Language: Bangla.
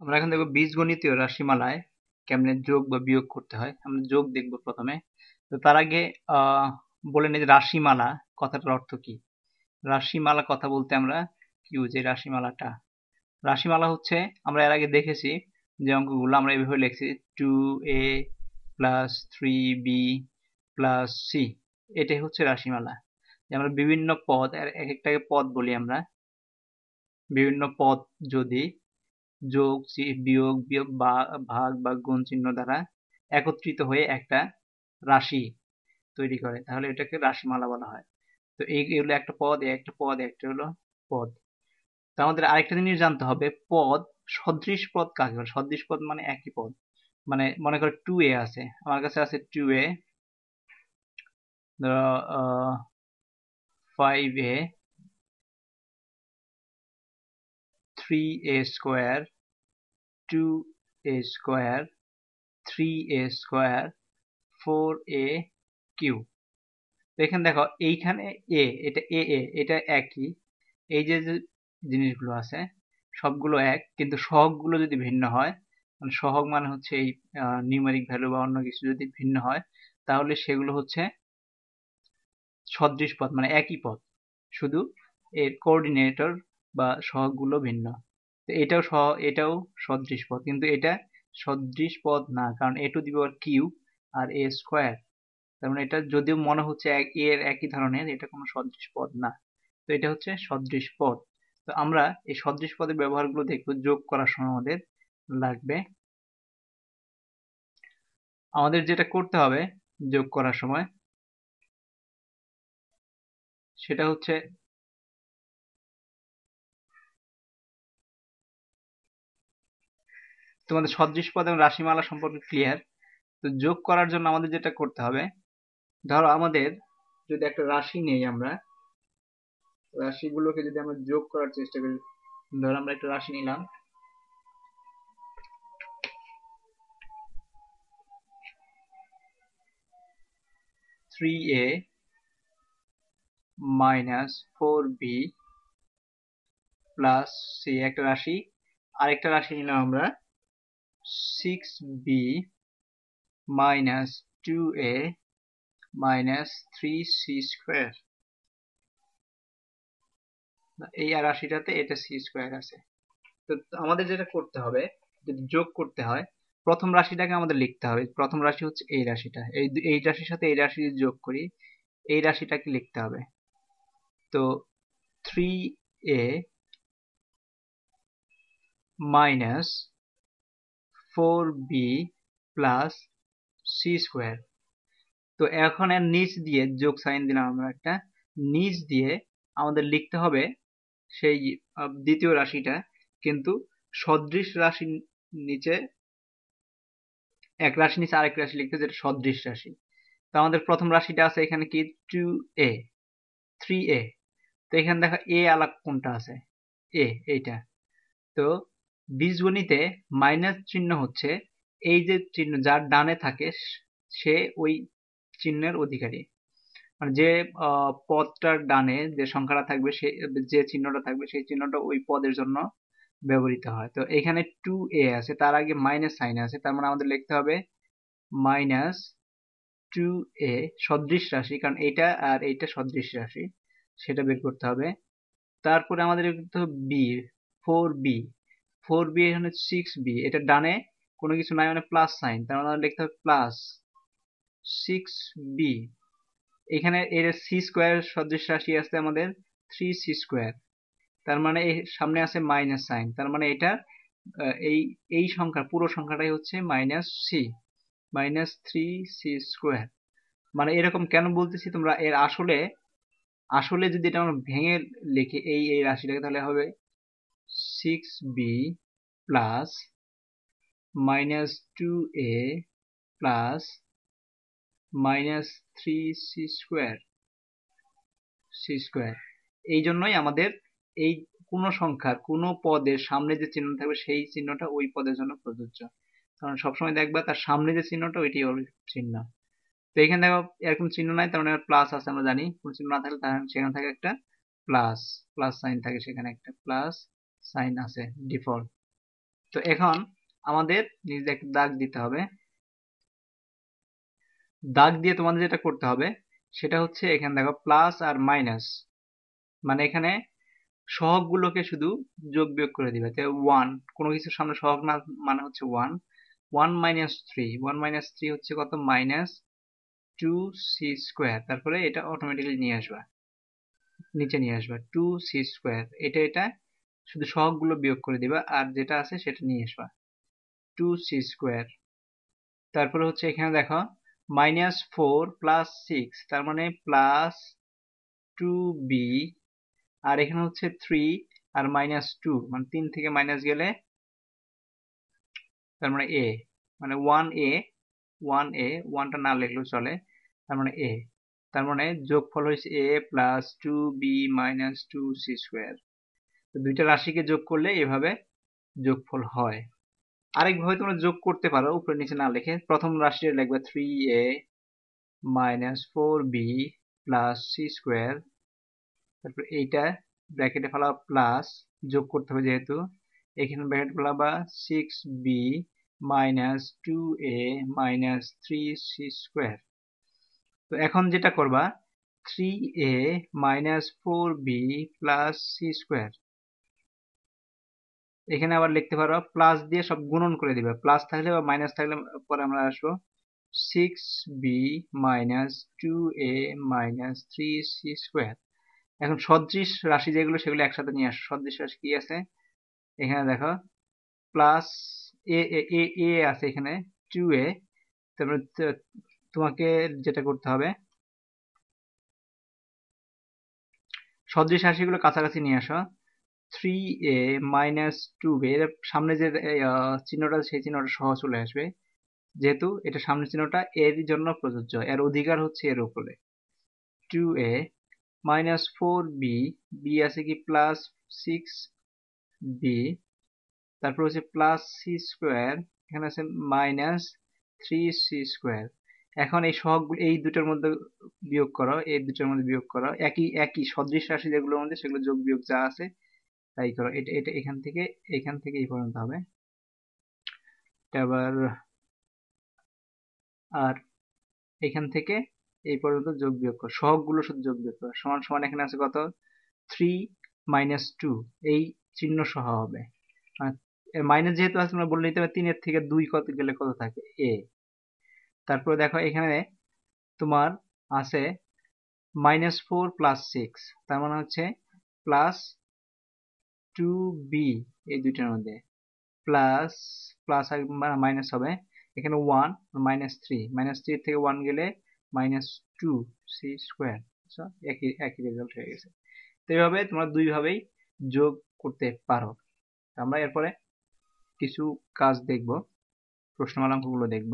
আমরা এখন দেখব বীজগণিতীয় রাশিমালায় কেমনে যোগ বা বিয়োগ করতে হয়। আমরা যোগ দেখব প্রথমে। তো তার আগে বলে নিই রাশিমালা কথাটার অর্থ কি। রাশিমালা কথা বলতে আমরা কি বুঝি? রাশিমালাটা। রাশিমালা হচ্ছে, আমরা এর আগে দেখেছি যে অঙ্কগুলো আমরা এভাবে লিখছি, two A plus three B plus C. এটাই হচ্ছে রাশিমালা। যে আমরা বিভিন্ন পদ এক একটাকে পদ বলি আমরা। বিভিন্ন পদ যদি যোগ বিয়োগ বিয়োগ ভাগ বা গুণ চিহ্ন দ্বারা একত্রিত হয়ে একটা রাশি তৈরি করে। তাহলে এটাকে রাশিমালা বলা হয়। তো এই হলো একটা পদ একটা পদ একটা হলো পদ। তো আমাদের আরেকটা জিনিস জানতে হবে, পদ সদৃশ পদ কাকে বলে? সদৃশ পদ মানে একই পদ। মানে মনে করো টু এ আছে। আমার কাছে আছে টু এ ধরো five A three A square two A square three A square four A Q এখানে দেখো, এইখানে এ এটা এ এ এটা একই। এই যে জিনিসগুলো আছে, সবগুলো এক, কিন্তু সহগগুলো যদি ভিন্ন হয় মানে সহগ মানে হচ্ছে এই নিউমেরিক ভ্যালু বা অন্য কিছু যদি ভিন্ন হয়, তাহলে সেগুলো হচ্ছে সদৃশ পদ মানে একই পদ। শুধু এর কোঅর্ডিনেটর বা সহগগুলো ভিন্ন। তো এটাও সহ, এটাও সদৃশ পদ। কিন্তু এটা সদৃশ পদ না, কারণ A to the power Q R A square. তার মানে এটা যদিও মনে হচ্ছে এক এর একই ধরনের, এটা কোনো সদৃশ পদ না। তো এটা হচ্ছে সদৃশ পদ। তো আমরা এই সদৃশ পদের ব্যবহারগুলো দেখব, যোগ করার সময় আমাদের লাগবে। আমাদের যেটা করতে হবে যোগ করার সময়, সেটা হচ্ছে তোমাদের সদৃশ পদ এবং রাশিমালা সম্পর্কে ক্লিয়ার তো যোগ করার জন্য আমাদের যেটা করতে হবে, ধরো আমাদের যদি একটা রাশি নেই আমরা, রাশিগুলোকে যদি আমরা যোগ করার চেষ্টা করি, ধরো আমরা একটা রাশি নিলাম। Three A minus four B plus C একটা রাশি, আরেকটা রাশি নিলাম আমরা। Six B minus two A minus three C square এই রাশিটাতে এটা সি স্কোয়ার আছে। তো আমাদের যেটা করতে হবে, যদি যোগ করতে হয়, প্রথম রাশিটাকে আমাদের লিখতে হবে। প্রথম রাশি হচ্ছে এই রাশিটা। এই এই রাশির সাথে এই রাশি যোগ করি, এই রাশিটাকে লিখতে হবে। তো three A minus four B plus C square তো এখন এর নিচ দিয়ে যোগ সাইন দিলাম আমরা একটা। নিচ দিয়ে আমাদের লিখতে হবে সেই দ্বিতীয় রাশিটা। কিন্তু সদৃশ রাশির নিচে এক রাশি নিচে আরেক রাশি লিখতে যেটা সদৃশ রাশি। তো আমাদের প্রথম রাশিটা আছে এখানে কি? টু এ থ্রি এ তো এখানে দেখা এ আলাক কোনটা আছে? এ এইটা। তো বীজগণিতে মাইনাস চিহ্ন হচ্ছে, এই যে চিহ্ন যার ডানে থাকে, সে ওই চিহ্নের অধিকারী। মানে যে পদটার ডানে যে সংখ্যাটা থাকবে, সে, যে চিহ্নটা থাকবে, সেই চিহ্নটা ওই পদের জন্য ব্যবহৃত হয়। তো এখানে টু এ আছে, তার আগে মাইনাস সাইন আছে, তার মানে আমাদের লিখতে হবে মাইনাস টু এ সদৃশ রাশি, কারণ এটা আর এইটা সদৃশ রাশি, সেটা বের করতে হবে। তারপরে আমাদের লিখতে হবে B four B four B এখানে সিক্স বি এটা ডানে কোনো কিছু নাই মানে প্লাস সাইন তার মানে লিখতে হবে প্লাস সিক্স বি এখানে এর সি স্কোয়ার সদৃশ রাশি আছে আমাদের থ্রি সি স্কোয়ার তার মানে এই সামনে আছে মাইনাস সাইন তার মানে এটা এই এই সংখ্যা, পুরো সংখ্যাটাই হচ্ছে minus C minus three C square মানে এরকম কেন বলতেছি তোমরা, এর আসলে আসলে যদি এটা আমরা ভেঙে লিখি এই এই রাশিটাকে তাহলে হবে six B plus minus two A plus minus three C square C square এই জন্যই আমাদের এই কোনো সংখ্যার, কোনো পদের সামনে যে চিহ্ন থাকবে, সেই চিহ্নটা ওই পদের জন্য প্রযোজ্য। কারণ সবসময় দেখবা তার সামনে যে চিহ্নটা, ওইটাই ওর চিহ্ন। তো এখানে দেখো, এরকম চিহ্ন নাই, তার মানে প্লাস আছে, আমরা জানি। কোনো চিহ্ন না থাকলে সেখানে থাকে একটা প্লাস প্লাস সাইন থাকে সেখানে একটা প্লাস সাইন আছে, ডিফল্ট। তো এখন আমাদের নিজে একটা দাগ দিতে হবে। দাগ দিয়ে তোমাদের যেটা করতে হবে, সেটা হচ্ছে এখানে দেখো প্লাস আর মাইনাস মানে এখানে সহগগুলোকে শুধু যোগ বিয়োগ করে দিবে। তো ওয়ান কোনো কিছুর সামনে সহগ না মানে হচ্ছে one one minus three one minus three হচ্ছে কত? মাইনাস টু সি স্কোয়ার তারপরে এটা অটোমেটিক্যালি নিয়ে আসবা। নিচে নিয়ে আসবা। টু সি স্কোয়ার এটা এটা শুধু সহগগুলো বিয়োগ করে দিবা, আর যেটা আছে সেটা নিয়ে আসবা। টু সি স্কোয়ার তারপরে হচ্ছে এখানে দেখো মাইনাস ফোর প্লাস সিক্স তার মানে প্লাস টু বি আর এখানে হচ্ছে থ্রি আর মাইনাস টু মানে তিন থেকে মাইনাস গেলে তার মানে এ মানে ওয়ান এ ওয়ান এ ওয়ানটা না লিখলেও চলে, তার মানে এ তার মানে যোগফল হয়েছে A plus two B minus two C square তো দুইটা রাশিকে যোগ করলে এভাবে যোগফল হয়। আরেকভাবে তোমরা যোগ করতে পারো, উপরে নিচে না লিখে। প্রথম রাশিটা লিখবে three A minus four B plus C square তারপর এইটা ব্র্যাকেটে ফেলা প্লাস যোগ করতে হবে যেহেতু। এখানে bracket ফেলাবা six B minus two A minus three C square তো এখন যেটা করবা three A minus four B plus C square এখানে আবার লিখতে পারো প্লাস দিয়ে সব গুণন করে দিবে। প্লাস থাকলে বা মাইনাস থাকলে পরে আমরা আসব। Six B minus two A minus three C square এখন সদৃশ রাশি যেগুলো, সেগুলো একসাথে নিয়ে আসো। সদৃশ রাশি কি আছে? এখানে দেখো প্লাস এ এ এ আছে এখানে টু এ তারপরে তোমাকে যেটা করতে হবে, সদৃশ রাশিগুলো কাছাকাছি নিয়ে আসো। Three A minus two B এর সামনে যে চিহ্নটা সেই চিহ্নটা সহ চলে আসবে। যেহেতু এটা সামনের চিহ্নটা এর জন্য প্রযোজ্য, এর অধিকার হচ্ছে এর উপরে। Two A minus four B B আছে কি প্লাস সিক্স বি তারপর হচ্ছে প্লাস সি স্কোয়ার এখানে আছে মাইনাস থ্রি সি স্কোয়ার এখন এই সহগ, এই দুটোর মধ্যে বিয়োগ করো, এই দুটোর মধ্যে বিয়োগ করো, একই একই সদৃশ রাশি যেগুলোর মধ্যে, সেগুলো যোগ বিয়োগ যা আছে তাই করো এটা এটা এখান থেকে এখান থেকে এই পর্যন্ত হবে। আবার আর এখান থেকে এই পর্যন্ত যোগ বিয়োগ করো। সহগগুলো শুধু যোগ বিয়োগ করো। সমান সমান এখানে আছে কত? থ্রি মাইনাস টু এই চিহ্ন সহ হবে। মাইনাস যেহেতু আছে, তোমরা বলে নিতে হবে তিনের থেকে দুই কত গেলে কত থাকে? এ তারপরে দেখো, এখানে তোমার আছে মাইনাস ফোর প্লাস সিক্স তার মানে হচ্ছে প্লাস টু বি এই দুইটার মধ্যে। প্লাস প্লাস মাইনাস হবে। এখানে one minus three minus three থেকে ওয়ান গেলে মাইনাস টু সি স্কোয়ার একই একই রেজাল্ট হয়ে গেছে। তো এইভাবে তোমরা দুইভাবেই যোগ করতে পারো। আমরা এরপরে কিছু কাজ দেখব, প্রশ্নমালাঙ্কগুলো দেখব।